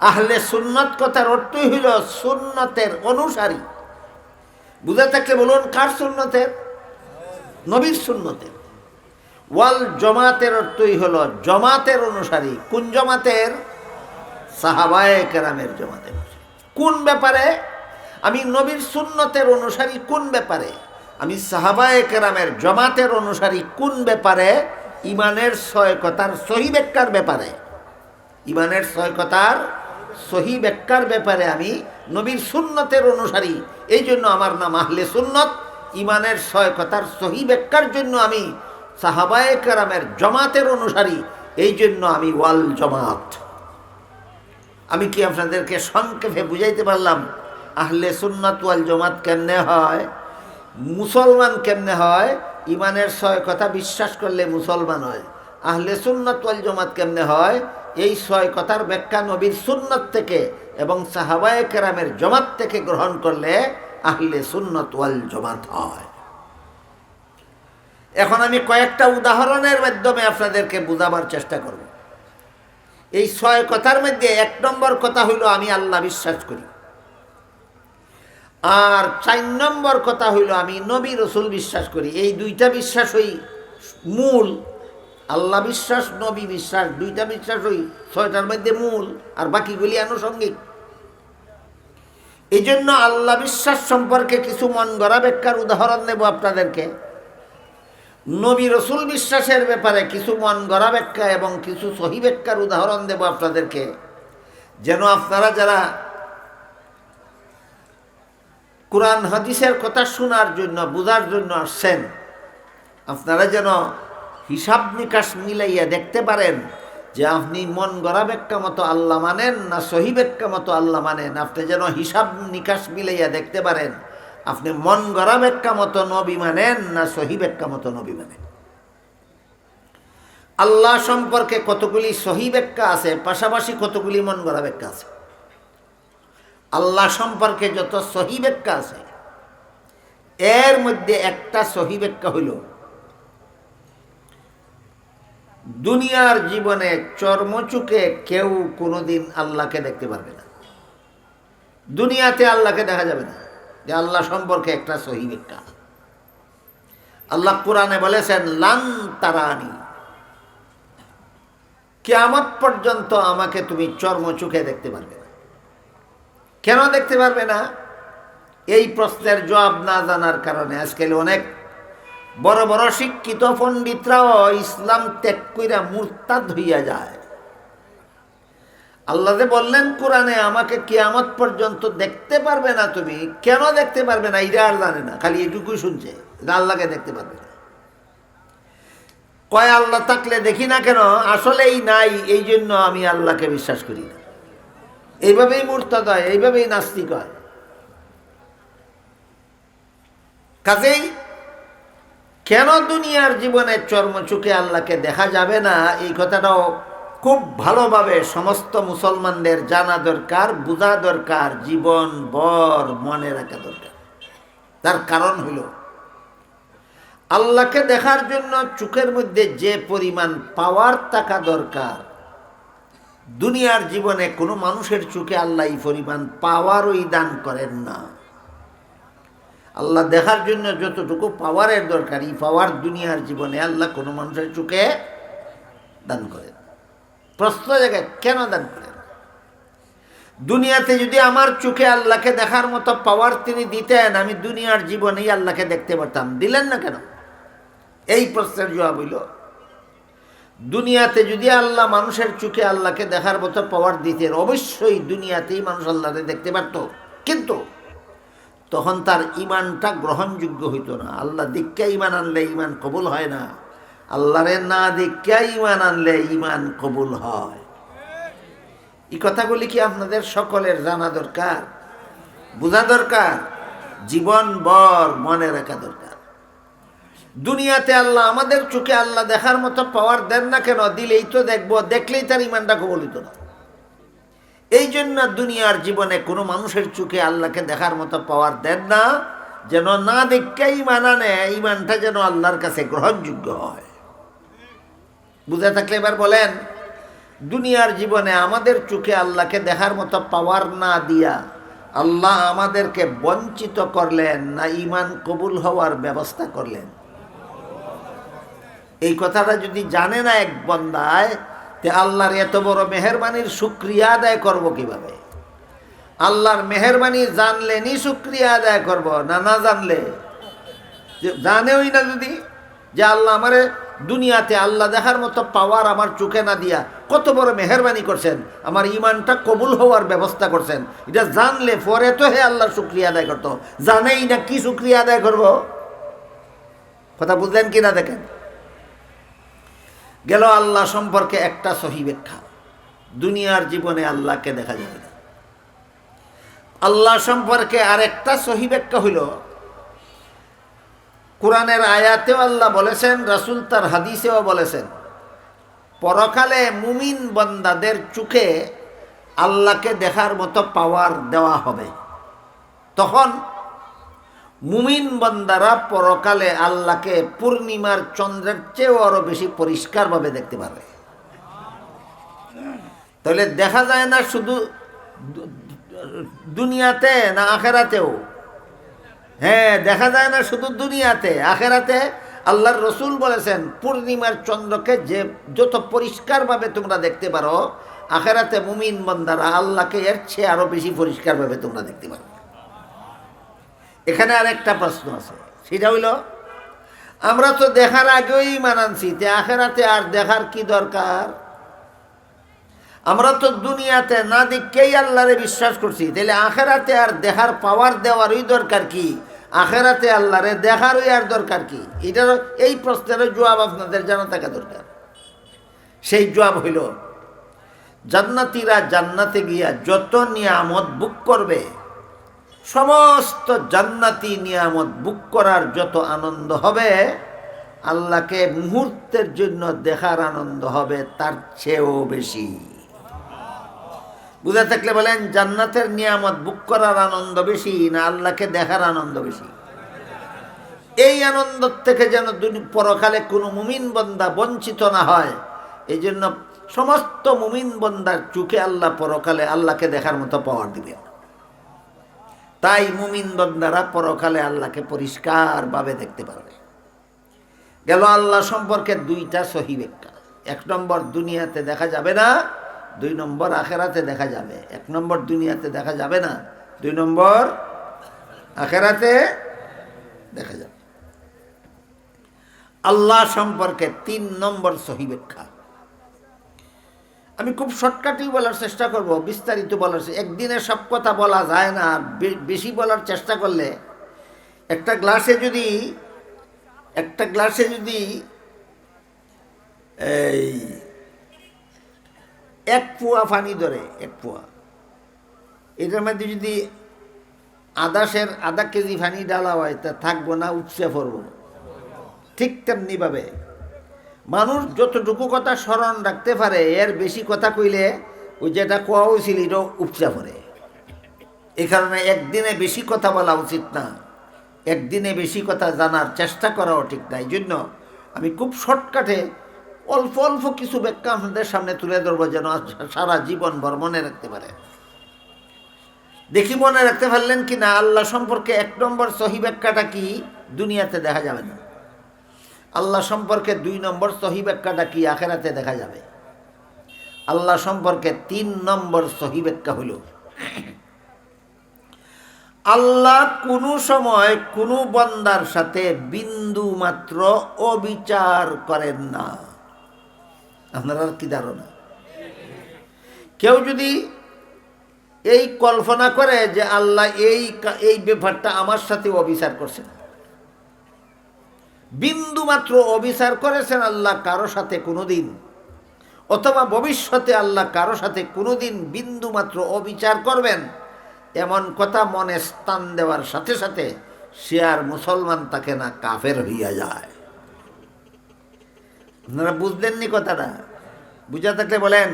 আহলে সুন্নত কথার অর্থই হইল সুন্নতের অনুসারী। বুঝে থাকলে বলুন, কার সুন্নতের? নবীর সুন্নতের। ওয়াল জমাতের অর্থই হল জমাতের অনুসারী। কোন জমাতের? সাহাবায়ে কেরামের জমাতের কোন ব্যাপারে? আমি নবীর সুন্নতের অনুসারী কোন ব্যাপারে? আমি সাহাবায়ে কেরামের জমাতের অনুসারী কোন ব্যাপারে? ইমানের ছয় কথার সহি ব্যাখ্যার ব্যাপারে। ইমানের ছয় কথার সহি ব্যাখ্যার ব্যাপারে আমি নবীর সুন্নতের অনুসারী। এই জন্য আমার নাম আহলে সুন্নত। ইমানের ছয় কথার সহি ব্যাখ্যার জন্য আমি সাহাবায়ে কেরামের জমাতের অনুসারী। এই জন্য আমি ওয়াল জমাত। আমি কি আপনাদেরকে সংক্ষেপে বুঝাইতে পারলাম আহলে সুন্নাত ওয়াল জমাত কেমনে হয়? মুসলমান কেমনে হয়? ইমানের ছয় কথা বিশ্বাস করলে মুসলমান হয়। আহলে সুন্নাত ওয়াল জমাত কেমনে হয়? এই ছয় কথার ব্যাখ্যা নবীর সুন্নত থেকে এবং সাহাবায়ে কেরামের জমাত থেকে গ্রহণ করলে আহলে সুন্নত ওয়াল জমাত হয়। এখন আমি কয়েকটা উদাহরণের মাধ্যমে আপনাদেরকে বোঝাবার চেষ্টা করব। এই ছয় কথার মধ্যে এক নম্বর কথা হইল, আমি আল্লাহ বিশ্বাস করি। আর চার নম্বর কথা হইল, আমি নবী রসুল বিশ্বাস করি। এই দুইটা বিশ্বাস হই মূল। আল্লাহ বিশ্বাস, নবী বিশ্বাস, দুইটা বিশ্বাস হই ছয়টার মধ্যে মূল আর বাকিগুলি আনুষঙ্গিক। এই জন্য আল্লাহ বিশ্বাস সম্পর্কে কিছু মন গড়া ব্যাখ্যার উদাহরণ দেব আপনাদেরকে। নবী রসুল বিশ্বাসের ব্যাপারে কিছু মন গড়া ব্যাখ্যা এবং কিছু সহি ব্যাখ্যার উদাহরণ দেব আপনাদেরকে। যেন আপনারা যারা কোরআন, হাদিসের কথা শোনার জন্য, বোঝার জন্য আসছেন, আপনারা যেন হিসাব নিকাশ মিলাইয়া দেখতে পারেন যে আপনি মন গড়া ব্যাখ্যা মতো আল্লাহ মানেন না সহি ব্যাখ্যা মতো আল্লাহ মানেন। আপনি যেন হিসাব নিকাশ মিলাইয়া দেখতে পারেন, আপনি মন গড়া ব্যাখ্যা মতো নবী মানেন না সহি ব্যাখ্যা মতো নবী মানেন। আল্লাহ সম্পর্কে কতগুলি সহি ব্যাখ্যা আছে, পাশাপাশি কতগুলি মন গড়া ব্যাখ্যা আছে? আল্লাহ সম্পর্কে যত সহি ব্যাখ্যা আছে, এর মধ্যে একটা সহি ব্যাখ্যা হইল দুনিয়ার জীবনে চর্মচুকে কেউ কোনোদিন আল্লাহকে দেখতে পারবে না। দুনিয়াতে আল্লাহকে দেখা যাবে না। যে আল্লাহ সম্পর্কে একটা সহি আল্লাহ কোরআনে বলেছেন, লান তারানি। কেয়ামত পর্যন্ত আমাকে তুমি চর্মচুখে দেখতে পারবে না। কেন দেখতে পারবে না? এই প্রশ্নের জবাব না জানার কারণে আজকাল অনেক বড় বড় শিক্ষিত পণ্ডিতরাও ইসলাম ত্যাগ কইরা মুরতাদ হইয়া যায়। আল্লাহ বললেন কোরআনে, আমাকে কিয়ামত পর্যন্ত দেখতে পারবে না তুমি। কেন দেখতে পারবে না? এটা আর জানে না, খালি এটুকুই শুনছে আল্লাহকে দেখতে পারবে না। কয়, আল্লাহ থাকলে দেখি না কেন? আসলেই নাই এই জন্য আমি আল্লাহকে বিশ্বাস করি না। এইভাবেই মূর্তাদ হয়, এইভাবেই নাস্তিক হয়। কাজেই কেন দুনিয়ার জীবনে চর্মচুকে আল্লাহকে দেখা যাবে না? এই কথাটাও খুব ভালোভাবে সমস্ত মুসলমানদের জানা দরকার, বোঝা দরকার, জীবন, বর, মনে রাখা দরকার। তার কারণ হইল আল্লাহকে দেখার জন্য চোখের মধ্যে যে পরিমাণ পাওয়ার থাকা দরকার, দুনিয়ার জীবনে কোনো মানুষের চোখে আল্লাহ এই পরিমাণ পাওয়ারই দান করেন না। আল্লাহ দেখার জন্য যতটুকু পাওয়ারের দরকার, এই পাওয়ার দুনিয়ার জীবনে আল্লাহ কোনো মানুষের চোখে দান করেন। প্রশ্ন জায়গায় কেন দান করেন? দুনিয়াতে যদি আমার চোখে আল্লাহকে দেখার মতো পাওয়ার তিনি দিতেন, আমি দুনিয়ার জীবনেই আল্লাহকে দেখতে পারতাম। দিলেন না কেন? এই প্রশ্নের জবাব হইল, দুনিয়াতে যদি আল্লাহ মানুষের চোখে আল্লাহকে দেখার মতো পাওয়ার দিতেন, অবশ্যই দুনিয়াতেই মানুষ আল্লাহকে দেখতে পারত। কিন্তু তখন তার ইমানটা গ্রহণযোগ্য হইতো না। আল্লাহ দীক্ষা ইমান আনলে ইমান কবুল হয় না। আল্লাহরে না দীক্ষা ইমান আনলে ইমান কবুল হয়। এই কথাগুলি কি আপনাদের সকলের জানা দরকার? বোঝা দরকার? জীবন বর মনে রাখা দরকার। দুনিয়াতে আল্লাহ আমাদের চোখে আল্লাহ দেখার মতো পাওয়ার দেন না কেন? দিলেই তো দেখব, দেখলেই তার ইমানটা কবল হইতো না। এই জন্য দুনিয়ার জীবনে কোনো মানুষের চোখে আল্লাহকে দেখার মতো পাওয়ার দেন না, যেন না দেখে ইমান আনে ইমানটা যেন আল্লাহর কাছে গ্রহণযোগ্য হয়। বুঝে থাকলে এবার বলেন, দুনিয়ার জীবনে আমাদের চোখে আল্লাহকে দেখার মতো পাওয়ার না দিয়া আল্লাহ আমাদেরকে বঞ্চিত করলেন না ইমান কবুল হওয়ার ব্যবস্থা করলেন। এই কথাটা যদি জানে না এক বন্দায় তে আল্লাহর এত বড় মেহরবানির শুক্রিয়া আদায় করব কীভাবে? আল্লাহর মেহরবানি জানলে নি শুক্রিয়া আদায় করব না না জানলে? জানেওই না যদি যে আল্লাহ আমারে দুনিয়াতে আল্লাহ দেখার মতো পাওয়ার আমার চোখে না দিয়া কত বড় মেহরবানি করছেন, আমার ইমানটা কবুল হওয়ার ব্যবস্থা করছেন, এটা জানলে পরে তো হে আল্লাহ শুক্রিয়া আদায় করতো। জানেই না কি শুক্রিয়া আদায় করব? কথা বুঝলেন কি না দেখেন? গেল আল্লাহ সম্পর্কে একটা সহি ব্যাখ্যা। দুনিয়ার জীবনে আল্লাহকে দেখা যাবে না। আল্লাহ সম্পর্কে আর একটা সহি ব্যাখ্যা হইল, কোরআনের আয়াতেও আল্লাহ বলেছেন, রাসুল তার হাদিসেও বলেছেন, পরকালে মুমিন বন্দাদের চোখে আল্লাহকে দেখার মতো পাওয়ার দেওয়া হবে। তখন মুমিন বন্দারা পরকালে আল্লাহকে পূর্ণিমার চন্দ্রের চেয়েও আরও বেশি পরিষ্কারভাবে দেখতে পারবে তাহলে দেখা যায় না শুধু দুনিয়াতে না আখেরাতেও? হ্যাঁ দেখা যায় না শুধু দুনিয়াতে, আখেরাতে আল্লাহর রসুল বলেছেন, পূর্ণিমার চন্দ্রকে যে যত পরিষ্কারভাবে তোমরা দেখতে পারো, আখেরাতে মুমিন বন্দারা আল্লাহকে এর চেয়ে আরও বেশি পরিষ্কারভাবে তোমরা দেখতে পারো। এখানে আর একটা প্রশ্ন আছে। সেটা হইল, আমরা তো দেখার আগেই মানানছি, তে আখেরাতে আর দেখার কি দরকার? আমরা তো দুনিয়াতে না দেখেই আল্লাহরে বিশ্বাস করছি তাহলে আখেরাতে আর দেখার পাওয়ার দেওয়ারই দরকার কি? আখেরাতে আল্লাহরে দেখারই আর দরকার কি? এটার এই প্রশ্নের জবাব আপনাদের জানা থাকা দরকার। সেই জবাব হইল, জান্নাতিরা জান্নাতে গিয়া যত নিয়ামত বুক করবে সমস্ত জান্নাতি নিয়ামত বুক করার যত আনন্দ হবে, আল্লাহকে মুহূর্তের জন্য দেখার আনন্দ হবে তার চেয়েও বেশি। বুঝে থাকলে বলেন, জান্নাতের নিয়ামত বুক করার আনন্দ বেশি না আল্লাহকে দেখার আনন্দ বেশি? এই আনন্দ থেকে যেন পরকালে কোনো মুমিন বন্দা বঞ্চিত না হয় এই জন্য সমস্ত মুমিন বন্দার চোখে আল্লাহ পরকালে আল্লাহকে দেখার মতো পাওয়ার দিবেন। তাই মুমিন বন্দারা পরকালে আল্লাহকে পরিষ্কারভাবে দেখতে পারবে। গেল আল্লাহ সম্পর্কে দুইটা সহি এক নম্বর, দুনিয়াতে দেখা যাবে না। দুই নম্বর, আখেরাতে দেখা যাবে। এক নম্বর, দুনিয়াতে দেখা যাবে না। দুই নম্বর, আখেরাতে দেখা যাবে। আল্লাহ সম্পর্কে তিন নম্বর সহি ব্যাখ্যা। আমি খুব শর্টকাটই বলার চেষ্টা করব, বিস্তারিত বলার একদিনে সব কথা বলা যায় না বেশি বলার চেষ্টা করলে একটা গ্লাসে যদি একটা গ্লাসে যদি এই এক পোয়া পানি ধরে, এক পোয়া। এটার মধ্যে যদি আদাসের আধা কেজি পানি ডালা হয়, তা থাকব না, উপচে পড়ব। ঠিক তেমনিভাবে। মানুষ যতটুকু কথা স্মরণ রাখতে পারে, এর বেশি কথা কইলে ওই যেটা কোয়া হয়েছিল এটাও উপচা পড়ে। এই কারণে একদিনে বেশি কথা বলা উচিত না। একদিনে বেশি কথা জানার চেষ্টা করাও ঠিক না। এই জন্য আমি খুব শর্টকাটে অল্প অল্প কিছু ব্যাখ্যা আপনাদের সামনে তুলে ধরবো যেন সারা জীবন ভর মনে রাখতে পারে। দেখি মনে রাখতে পারলেন কি না আল্লাহ সম্পর্কে এক নম্বর সহি ব্যাখ্যাটা কি? দুনিয়াতে দেখা যাবে না। আল্লাহ সম্পর্কে দুই নম্বর সহি ব্যাখ্যাটা কি আখেরাতে দেখা যাবে? আল্লাহ সম্পর্কে তিন নম্বর সহি ব্যাখ্যা হইল আল্লাহ কোনো সময় কোনো বন্দার সাথে বিন্দু মাত্র অবিচার করেন না। আপনার কি ধারণা? কেউ যদি এই কল্পনা করে যে আল্লাহ এই এই ব্যাপারটা আমার সাথে অবিচার করছে বিন্দু মাত্র অবিচার করেছেন আল্লাহ কারও সাথে কোনোদিন, অথবা ভবিষ্যতে আল্লাহ কারও সাথে কোনোদিন বিন্দু মাত্র অবিচার করবেন, এমন কথা মনে স্থান দেওয়ার সাথে সাথে সে আর মুসলমান তাকে না কাফের হইয়া যায়। আপনারা বুঝলেননি কথাটা? বুঝা থাকলে বলেন,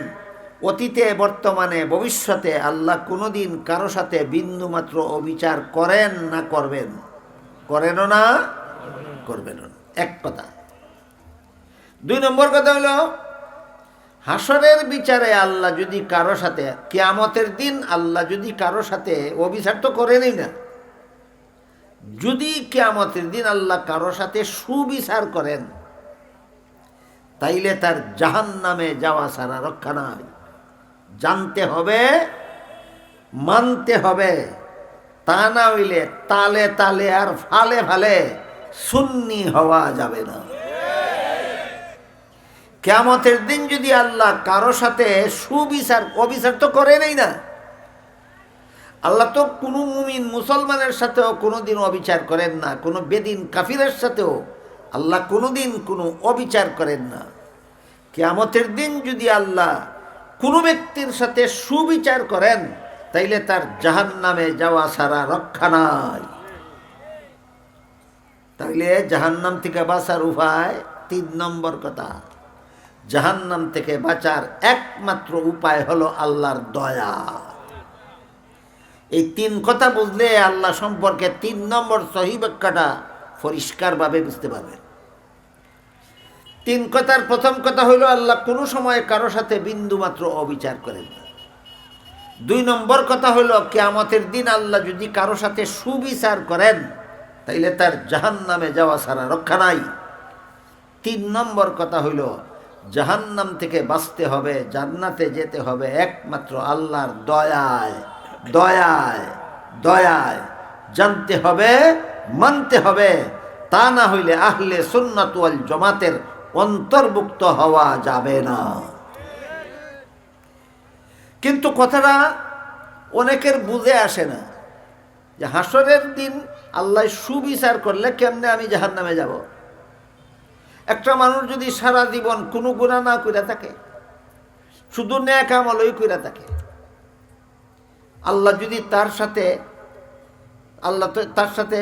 অতীতে, বর্তমানে, ভবিষ্যতে আল্লাহ কোনোদিন কারও সাথে বিন্দু মাত্র অবিচার করেন না, করবেন। করেনও না করবেনও না। এক কথা। দুই নম্বর কথা হলো, হাসরের বিচারে আল্লাহ যদি কারও সাথে, কেয়ামতের দিন আল্লাহ যদি কারও সাথে অবিচার তো করেনই না। যদি কেয়ামতের দিন আল্লাহ কারও সাথে সুবিচার করেন, তাইলে তার জাহান নামে যাওয়া ছাড়া রক্ষা নাই। জানতে হবে, মানতে হবে, তা না হইলে তালে তালে আর ফালে ফালে সুন্নি হওয়া যাবে না। কেমতের দিন যদি আল্লাহ কারও সাথে সুবিচার, অবিচার তো করে নেই না। আল্লাহ তো কোনো মুমিন মুসলমানের সাথেও কোনোদিন অবিচার করেন না, কোনো বেদিন কাফিরের সাথেও আল্লাহ কোনোদিন কোনো অবিচার করেন না। কেয়ামতের দিন যদি আল্লাহ কোনো ব্যক্তির সাথে সুবিচার করেন, তাইলে তার জাহান নামে যাওয়া ছাড়া রক্ষা নাই। তাইলে জাহান্নাম থেকে বাঁচার উপায় তিন নম্বর কথা। জাহান্নাম থেকে বাঁচার একমাত্র উপায় হলো আল্লাহর দয়া। এই তিন কথা বুঝলে আল্লাহ সম্পর্কে তিন নম্বর সহি ব্যাখ্যাটা পরিষ্কারভাবে বুঝতে পারবেন। তিন কথার প্রথম কথা হইল আল্লাহ কোনো সময় কারও সাথে বিন্দু মাত্র অবিচার করেন না। দুই নম্বর কথা হইল কেয়ামতের দিন আল্লাহ যদি কারও সাথে সুবিচার করেন তাইলে তার জাহান নামে যাওয়া ছাড়া রক্ষা নাই। তিন নম্বর কথা হইল, জাহান্নাম থেকে বাঁচতে হবে, জান্নাতে যেতে হবে একমাত্র আল্লাহর দয়ায় দয়ায় দয়ায়। জানতে হবে, মানতে হবে, তা না হইলে আহলে সুন্নাতুয়াল জমাতের অন্তর্ভুক্ত হওয়া যাবে না। কিন্তু কথাটা অনেকের বুঝে আসে না। যে হাসরের দিন আল্লাহ সুবিচার করলে কেমনে আমি জাহার নামে যাব? একটা মানুষ যদি সারা জীবন কোনো গুণা না করে থাকে, শুধু ন্যাক আমলই করে থাকে, আল্লাহ যদি তার সাথে, আল্লাহ তার সাথে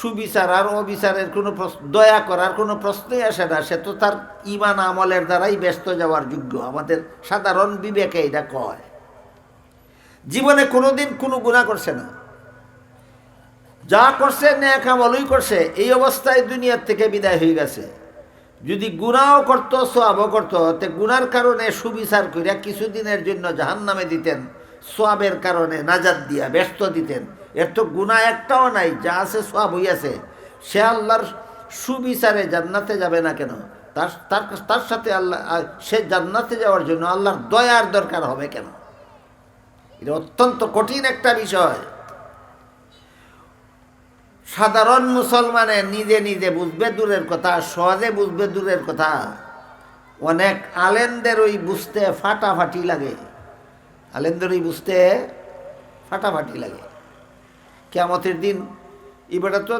সুবিচার আর অবিচারের কোনো দয়া করার কোনো প্রশ্নই আসে না, সে তো তার ইমান আমলের দ্বারাই ব্যস্ত যাওয়ার যোগ্য। আমাদের সাধারণ বিবেকে এটা কয়। জীবনে কোনোদিন কোনো গুণা করছে না। যা করছে, ন্যাক আমলই করছে, এই অবস্থায় দুনিয়ার থেকে বিদায় হয়ে গেছে। যদি গুণাও করতো, সোয়াবও করতো, তে গুনার কারণে সুবিচার করিয়া কিছুদিনের জন্য জাহান নামে দিতেন, সোয়াবের কারণে নাজাদ দিয়া ব্যস্ত দিতেন। এর তো গুণা একটাও নাই, যা আছে সোয়াব হইয়াছে সে আল্লাহর সুবিচারে জান্নাতে যাবে না কেন? তার তার তার সাথে আল্লাহ সে জান্নাতে যাওয়ার জন্য আল্লাহর দয়ার দরকার হবে কেন? এটা অত্যন্ত কঠিন একটা বিষয়। সাধারণ মুসলমানে নিজে নিজে বুঝবে দূরের কথা, সহজে বুঝবে দূরের কথা। অনেক আলেনদের ওই বুঝতে ফাটাফাটি লাগে। আলেনদের ওই বুঝতে ফাটাফাটি লাগে। কেমতের দিন এবারে তো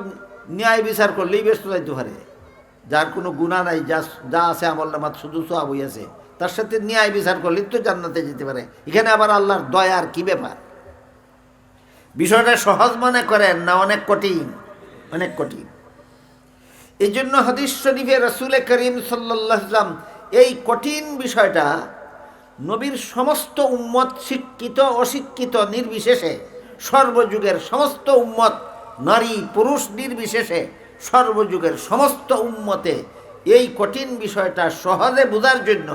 ন্যায় বিচার করলেই ব্যস্ত যাইতে পারে। যার কোনো গুণা নাই, যা যা আছে আমল নামাত, শুধু সব আছে। তার সাথে ন্যায় বিচার করলেই তো জান্নাতে যেতে পারে। এখানে আবার আল্লাহর দয়ার কি ব্যাপার? বিষয়টা সহজ মনে করেন না অনেক কঠিন। অনেক কঠিন। এই জন্য হদিস শরীফে রসুল করিম সাল্লাম এই কঠিন বিষয়টা নবীর সমস্ত উম্মত শিক্ষিত, অশিক্ষিত, নির্বিশেষে, সর্বযুগের সমস্ত উম্মত, নারী, পুরুষ নির্বিশেষে, সর্বযুগের সমস্ত উম্মতে এই কঠিন বিষয়টা সহজে বোঝার জন্য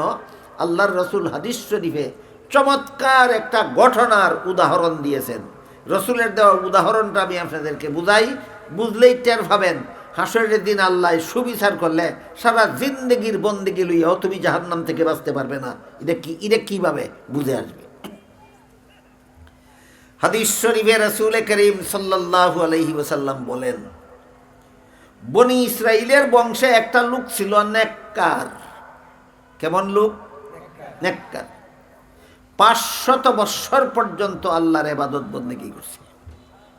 আল্লাহর রসুল হাদিস শরীফে চমৎকার একটা ঘটনার উদাহরণ দিয়েছেন। রসুলের দেওয়া উদাহরণটা আমি আপনাদেরকে বুঝাই। বুঝলেই টের পাবেন, হাসরের দিন আল্লাহ সুবিচার করলে সারা জিন্দগির বন্দিগি লইয়াও তুমি জাহান্নাম থেকে বাঁচতে পারবে না। এটা কি, এটা কীভাবে? বুঝে আসবে। হাদিস শরীফে রসুল করিম সাল্লাহু আলহি ওসাল্লাম বলেন, বনি ইসরায়েলের বংশে একটা লোক ছিল নেককার। কেমন লোক? নেককার। পাঁচশত বৎসর পর্যন্ত আল্লাহর এবাদত বন্দেগী করছে।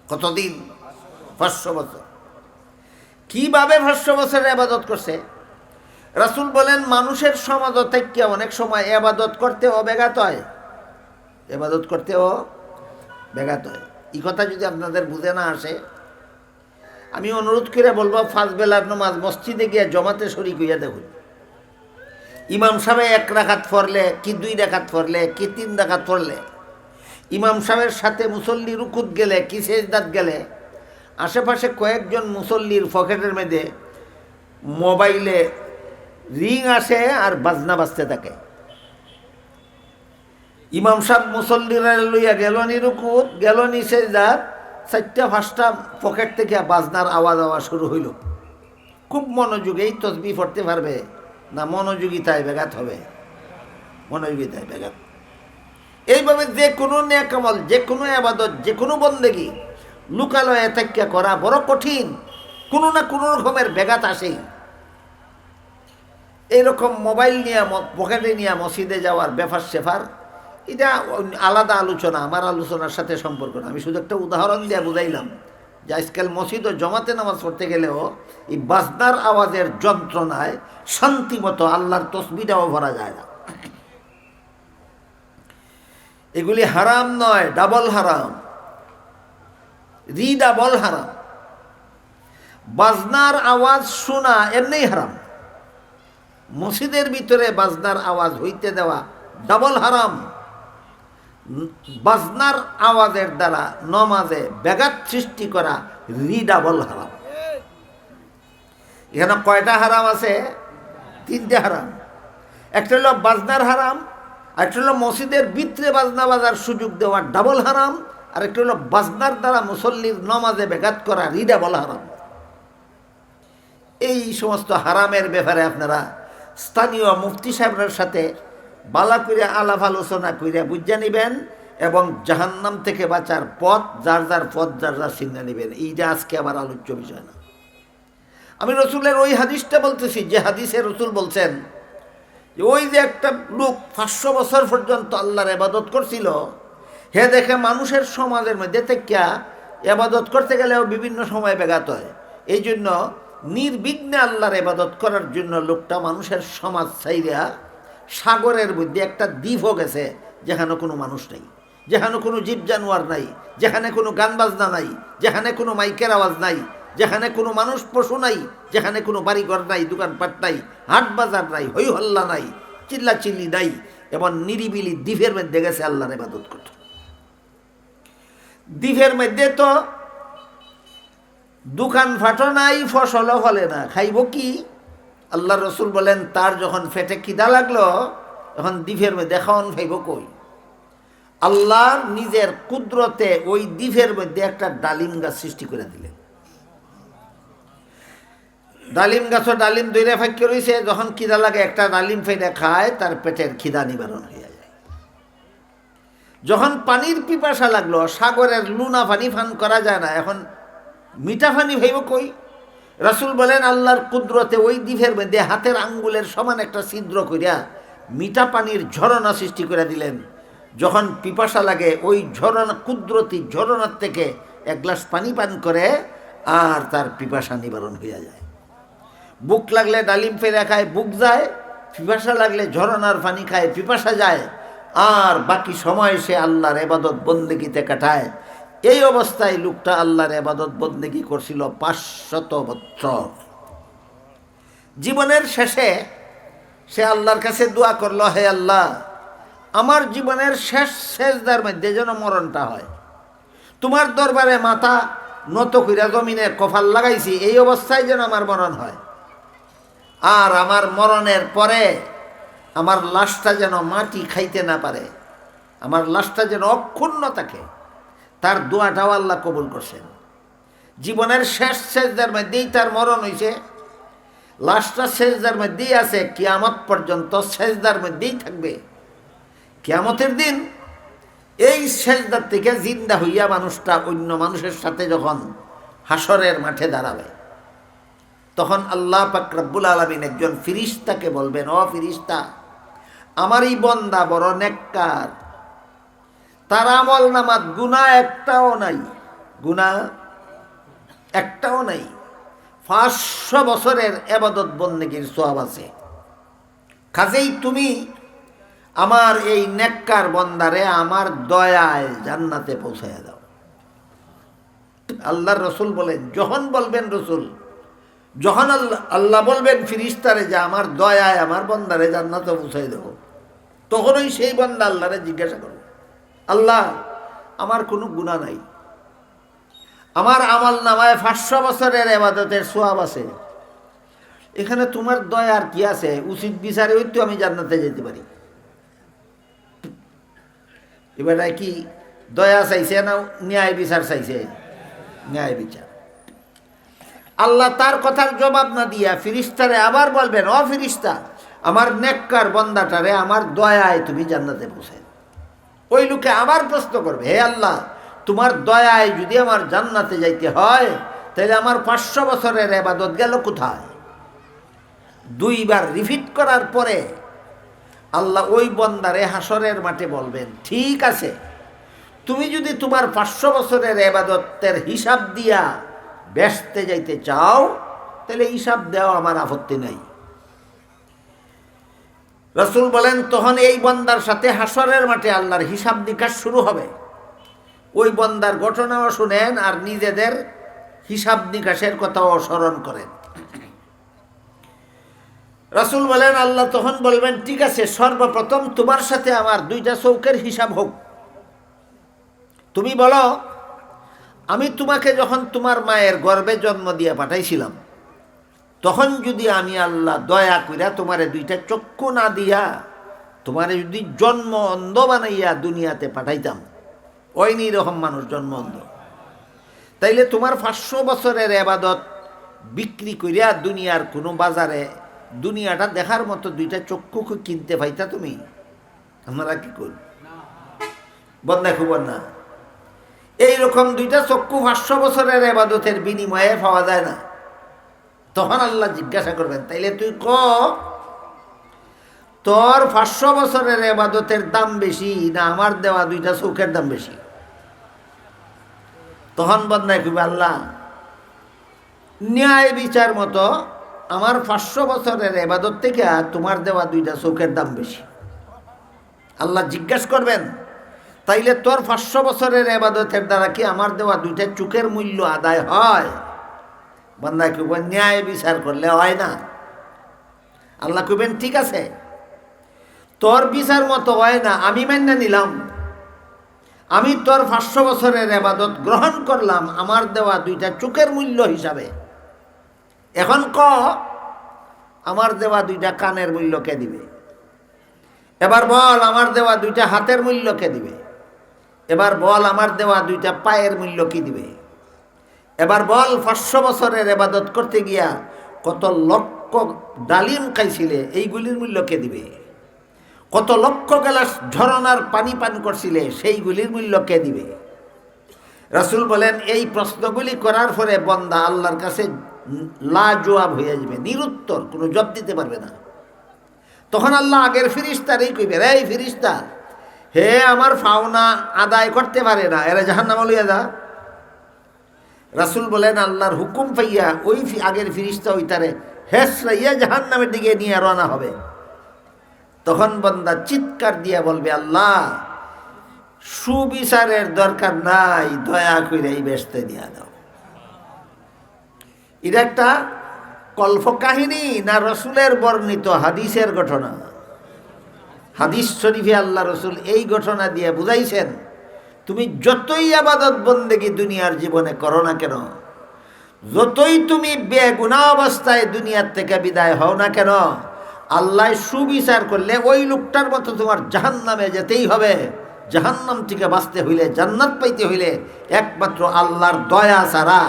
কতদিন? পাঁচশো বছর। কীভাবে পাঁচশো বছরের আবাদত করছে? রাসুল বলেন, মানুষের সমাজ থেকে অনেক সময় এবাদত করতেও বেগাত হয়। এবাদত করতেও ব্যাঘাত হয়। এই কথা যদি আপনাদের বুঝে না আসে, আমি অনুরোধ করে বলব ফার্স্ট বেলার নমাজ মসজিদে গিয়ে জমাতে শরিক হইয়া দেখুন। ইমাম সাহেব এক রাখাত ফরলে কি দুই রাখাত ফরলে কি তিন রাখাত ফরলে ইমাম সাহেবের সাথে মুসল্লি রুকুত গেলে, কি সেজদাত গেলে আশেপাশে কয়েকজন মুসল্লির পকেটের মেয়েদে মোবাইলে রিং আসে আর বাজনা বাজতে থাকে। ইমাম সাহেব মুসল্লিরা লইয়া গেল নি রুকুত, গেল নি সেজদার, চারটা পাঁচটা পকেট থেকে বাজনার আওয়াজ আওয়াজ শুরু হইল। খুব মনোযোগেই তসবি পড়তে পারবে না, মনোযোগিতায় ব্যাঘাত হবে। মনোযোগিতায় ব্যাঘাত। এইভাবে যে কোনো নেকামল যে কোনো আবাদত, যে কোনো বন্দেগি লুকালয়ে থেকে করা বড় কঠিন। কোনো না কোনো রকমের ব্যাঘাত আসেই। এইরকম মোবাইল নিয়ে পকেটে নিয়ে মসজিদে যাওয়ার ব্যাপার সেফার এটা আলাদা আলোচনা, আমার আলোচনার সাথে সম্পর্ক না। আমি শুধু একটা উদাহরণ দিয়ে বুঝাইলাম যে আজকাল মসজিদ ও জমাতে নামাজ পড়তে গেলেও এই বাজনার আওয়াজের যন্ত্রণায় শান্তিমতো আল্লাহর তসবিটাও ভরা যায় না। এগুলি হারাম নয়, ডাবল হারাম। রি ডাবল হারাম। বাজনার আওয়াজ শোনা এমনি হারাম। মসজিদের ভিতরে বাজনার আওয়াজ হইতে দেওয়া ডাবল হারাম। বাজনার আওয়াজের দ্বারা নমাজে ব্যাঘাত সৃষ্টি করা রি ডাবল হারাম। এখানে কয়টা হারাম আছে? তিনটে হারাম। একটা হলো বাজনার হারাম একটা হলো মসজিদের ভিতরে বাজনা বাজার সুযোগ দেওয়া ডাবল হারাম আর একটা হলো বাজনার দ্বারা মুসল্লির নমাজে ব্যাঘাত করা রি বলা হারাম। এই সমস্ত হারামের ব্যাপারে আপনারা স্থানীয় মুফতি সাহেবের সাথে বালা করে আলাপ আলোচনা করে বুঝে নেবেন এবং জাহান্নাম থেকে বাঁচার পথ, যার যার পথ, যার যার চিনে নেবেন। এইটা আজকে আমার আলোচ্য বিষয় না। আমি রসুলের ওই হাদিসটা বলতেছি, যে হাদিসে রসুল বলছেন ওই যে একটা লোক পাঁচশো বছর পর্যন্ত আল্লাহর এবাদত করছিল হে দেখে মানুষের সমাজের মধ্যে থেকে এবাদত করতে গেলেও বিভিন্ন সময় ব্যাঘাত হয়। এই জন্য নির্বিঘ্নে আল্লাহর এবাদত করার জন্য লোকটা মানুষের সমাজ চাইরা সাগরের মধ্যে একটা দ্বীপও গেছে, যেখানে কোনো মানুষ নেই। যেখানে কোনো জীব জানোয়ার নাই, যেখানে কোনো গান বাজনা নাই, যেখানে কোনো মাইকের আওয়াজ নাই, যেখানে কোনো মানুষ পশু নাই, যেখানে কোনো বাড়িঘর নাই, দোকানপাট নাই হাট বাজার নাই হই হল্লা নাই চিল্লা চিল্লি নাই এবং নিরিবিলি দ্বীপের মধ্যে গেছে আল্লাহর এবাদত করতে। দ্বীপের মধ্যে তো দোকান ফাটো নাই, ফসলও ফলে না। খাইব কি? আল্লাহ রসুল বলেন, তার যখন ফেটে কিদা লাগল, তখন দ্বীপের মধ্যে খাওয়ান খাইব কই? আল্লাহ নিজের কুদরতে ওই দ্বীপের মধ্যে একটা ডালিম গাছ সৃষ্টি করে দিলেন। ডালিম গাছও ডালিম দৈরে ফাঁকি রয়েছে যখন কিদা লাগে, একটা ডালিম ফেটে খায়, তার পেটের খিদা নিবারণ হয়ে যখন পানির পিপাসা লাগল, সাগরের লুনা পানি ফান করা যায় না, এখন মিঠা পানি ভাইব কই? রাসুল বলেন, আল্লাহর কুদরতে ওই দ্বীপের মধ্যে হাতের আঙ্গুলের সমান একটা ছিদ্র করিয়া মিঠা পানির ঝরনা সৃষ্টি করে দিলেন। যখন পিপাসা লাগে, ওই ঝরনা, কুদরতি ঝরনার থেকে এক গ্লাস পানি পান করে আর তার পিপাসা নিবারণ হইয়া যায়। বুক লাগলে ডালিম ফেরা খায়, বুক যায়, পিপাসা লাগলে ঝরনার পানি খায়, পিপাসা যায়। আর বাকি সময় সে আল্লাহর এবাদত বন্দেগিতে কাটায়। এই অবস্থায় লোকটা আল্লাহর এবাদত বন্দেগি করছিল পাঁচশত বছর জীবনের শেষে সে আল্লাহর কাছে দোয়া করল, হে আল্লাহ, আমার জীবনের শেষ শেষদার মধ্যে যেন মরণটা হয়। তোমার দরবারে মাথা নত কইরা জমিনে কফাল লাগাইছি, এই অবস্থায় যেন আমার মরণ হয়। আর আমার মরণের পরে আমার লাশটা যেন মাটি খাইতে না পারে, আমার লাশটা যেন অক্ষুণ্ণ থাকে, তার দোয়াটাও আল্লাহ কবুল করছেন। জীবনের শেষ শেষদার মধ্যেই তার মরণ হয়েছে লাশটা শেষদার মধ্যেই আছে, কিয়ামত পর্যন্ত শেষদার মধ্যেই থাকবে। কিয়ামতের দিন এই শেষদার থেকে জিন্দা হইয়া মানুষটা অন্য মানুষের সাথে যখন হাসরের মাঠে দাঁড়াবে। তখন আল্লাহ পাক রব্বুল আলমিন একজন ফিরিস্তাকে বলবেন, ও ফিরিস্তা, আমার এই বন্দা বড় নেককার। তার আমল নামাত গুণা একটাও নাই। গুণা একটাও নাই। পাঁচশো বছরের এবাদত বন্দেগীর সোয়াব আছে। কাজেই তুমি আমার এই নেককার বন্দারে আমার দয়ায় জান্নাতে পৌঁছাইয়া দাও। আল্লাহর রসুল বলেন, যখন বলবেন রসুল যখন আল্লাহ আল্লাহ বলবেন, ফিরিস্তারে যে, আমার দয়ায়, আমার বন্দারে জান্নাতে পৌঁছাই দেবো। তখনই সেই বন্দা আল্লাহরে জিজ্ঞাসা করবে, আল্লাহ, আমার কোনো গুণা নাই। আমার আমল নামায় পাঁচশো বছরের এবাদতের সোয়াব আছে। এখানে তোমার দয়া আর কি আছে? উচিত বিচারে ওই তো আমি জান্নাতে যেতে পারি। এবারে কি দয়া চাইছে না, ন্যায় বিচার চাইছে? ন্যায় বিচার। আল্লাহ তার কথার জবাব না দিয়া ফিরিস্তারে আবার বলবেন, অ ফিরিস্তা, আমার নেককার বন্দাটারে আমার দয়ায় তুমি জান্নাতে পৌঁছায় ওই লোকে আবার প্রশ্ন করবে, হে আল্লাহ, তোমার দয়ায় যদি আমার জান্নাতে যাইতে হয় তাহলে আমার পাঁচশো বছরের এবাদত গেল কোথায়? দুইবার রিপিট করার পরে আল্লাহ ওই বন্দারে হাসরের মাঠে বলবেন, ঠিক আছে, তুমি যদি তোমার পাঁচশো বছরের এবাদতের হিসাব দিয়া ব্যস্তে যাইতে চাও, তাহলে হিসাব দেওয়া আমার আপত্তি নেই। রসুল বলেন, তখন এই বন্দার সাথে হাসরের মাঠে আল্লাহর হিসাব নিকাশ শুরু হবে। ওই বন্দার ঘটনাও শুনেন আর নিজেদের হিসাব নিকাশের কথাও স্মরণ করেন। রসুল বলেন, আল্লাহ তখন বলবেন, ঠিক আছে, সর্বপ্রথম তোমার সাথে আমার দুইটা চৌকের হিসাব হোক। তুমি বলো আমি তোমাকে যখন তোমার মায়ের গর্বে জন্ম দিয়ে পাঠাইছিলাম, তখন যদি আমি আল্লাহ দয়া করিয়া তোমারে দুইটা চক্ষু না দিয়া তোমারে যদি জন্ম অন্ধ বানাইয়া দুনিয়াতে পাঠাইতাম, ওই রকম মানুষ জন্ম অন্ধ। তাইলে তোমার পাঁচশো বছরের আবাদত বিক্রি করিয়া দুনিয়ার কোনো বাজারে দুনিয়াটা দেখার মতো দুইটা চক্ষু কিনতে পাইতা তুমি? আমরা কি করি বন্ধা খুবর না। এইরকম দুইটা চক্ষু পাঁচশো বছরের এবাদতের বিনিময়ে পাওয়া যায় না। তখন আল্লাহ জিজ্ঞাসা করবেন, তাইলে তুই ক? তোর পাঁচশো বছরের এবাদতের দাম বেশি না আমার দেওয়া দুইটা চৌকের দাম বেশি? তখন বদনায় কবি আল্লাহ, ন্যায় বিচার মতো আমার পাঁচশো বছরের এবাদত থেকে তোমার দেওয়া দুইটা চৌকের দাম বেশি। আল্লাহ জিজ্ঞেস করবেন তাইলে তোর পাঁচশো বছরের এবাদতের দ্বারা কি আমার দেওয়া দুইটা চুকের মূল্য আদায় হয়? বন্দা কইবেন ন্যায় বিচার করলে হয় না। আল্লাহ কুবেন ঠিক আছে। তোর বিচার মতো হয় না, আমি মান্য নিলাম। আমি তোর পাঁচশো বছরের এবাদত গ্রহণ করলাম, আমার দেওয়া দুইটা চোখের মূল্য হিসাবে। এখন ক, আমার দেওয়া দুইটা কানের মূল্য কে দিবে? এবার বল, আমার দেওয়া দুইটা হাতের মূল্য কে দিবে? এবার বল আমার দেওয়া দুইটা পায়ের মূল্য কি দিবে? এবার বল, পাঁচশো বছরের এবাদত করতে গিয়া কত লক্ষ ডালিম খাইছিলে, এইগুলির মূল্য কে দিবে? কত লক্ষ গেলাস ঝরনার পানি পান করছিলে, সেইগুলির মূল্য কে দিবে? রাসুল বলেন, এই প্রশ্নগুলি করার পরে বন্দা আল্লাহর কাছে লাজোয়াব হয়ে যাবে, নিরুত্তর, কোনো জব দিতে পারবে না। তখন আল্লাহ আগের ফিরিস্তার এই কইবে রে ফিরিস্তা হে আমার ফাওনা আদায় করতে পারে না, এরা জাহান নাম লইয়া যা। রাসুল বলেন, আল্লাহর হুকুম পাইয়া ওই আগের ফিরিস্তা ওই তারে হেসরাইয়া জাহান নামের দিকে নিয়ে রওনা হবে। তখন বন্দা চিৎকার দিয়া বলবে, আল্লাহ, সুবিচারের দরকার নাই, দয়া করে এই ব্যস্তে নিয়ে দাও। এটা একটা কল্প কাহিনী না রসুলের বর্ণিত হাদিসের ঘটনা? হাদিস শরীফে আল্লাহ রসুল এই ঘটনা দিয়ে বুঝাইছেন, তুমি যতই আবাদত বন্দেগী দুনিয়ার জীবনে করো না কেন, যতই তুমি বেগুনা অবস্থায় দুনিয়ার থেকে বিদায় হও না কেন, আল্লাহ সুবিচার করলে ওই লোকটার মতো তোমার জাহান নামে যেতেই হবে। জাহান্নাম থেকে বাঁচতে হইলে, জান্নাত পাইতে হইলে একমাত্র আল্লাহর দয়া ছাড়া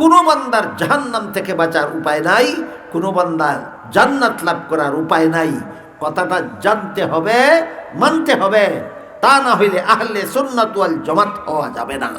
কোনো বান্দার জাহান্নাম থেকে বাঁচার উপায় নাই, কোনো বান্দার জান্নাত লাভ করার উপায় নাই। কথাটা জানতে হবে মানতে হবে। তা না হইলে আহলে সুন্নাত জমাত হওয়া যাবে না।